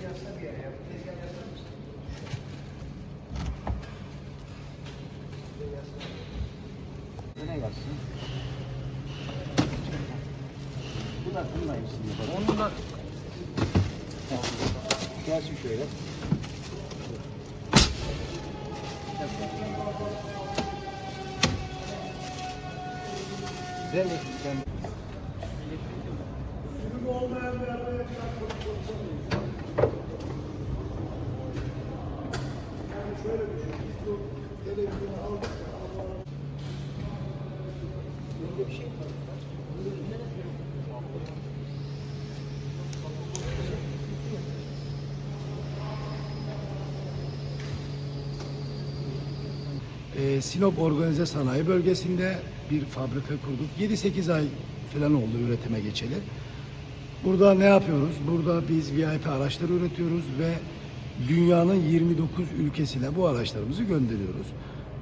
Ne yazsın? Bu da bununla iyisini yapalım. Onun da Gelsin şöyle. Güzel ekran. Ee, Sinop Organize Sanayi Bölgesi'nde bir fabrika kurduk. 7-8 ay falan oldu üretime geçeli. Burada ne yapıyoruz? Burada biz VIP araçlar üretiyoruz ve dünyanın 29 ülkesine bu araçlarımızı gönderiyoruz.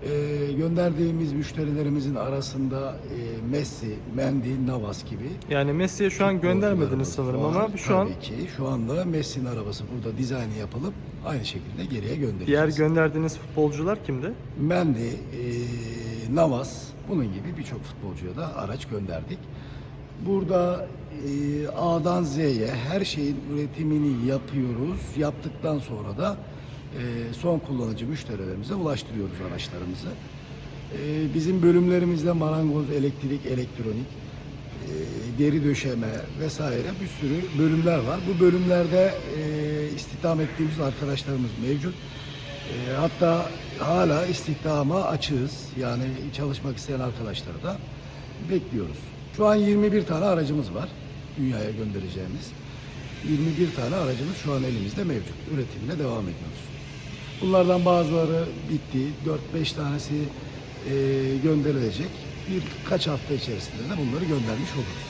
Ee, gönderdiğimiz müşterilerimizin arasında e, Messi, Mendy, Navas gibi yani Messi'ye şu an göndermediniz sanırım ama şu an tabii ki şu anda Messi'nin arabası burada dizaynı yapılıp aynı şekilde geriye göndereceğiz. diğer gönderdiğiniz futbolcular kimdi? Mendy, e, Navas bunun gibi birçok futbolcuya da araç gönderdik. Burada e, A'dan Z'ye her şeyin üretimini yapıyoruz. Yaptıktan sonra da e, son kullanıcı müşterilerimize ulaştırıyoruz araçlarımızı. E, bizim bölümlerimizde marangoz, elektrik, elektronik, e, deri döşeme vesaire bir sürü bölümler var. Bu bölümlerde e, istihdam ettiğimiz arkadaşlarımız mevcut. E, hatta hala istihdama açığız. Yani çalışmak isteyen arkadaşları da bekliyoruz. Şu an 21 tane aracımız var dünyaya göndereceğimiz. 21 tane aracımız şu an elimizde mevcut. Üretimine devam ediyoruz. Bunlardan bazıları bitti. 4-5 tanesi e, gönderilecek. Birkaç hafta içerisinde de bunları göndermiş oluruz.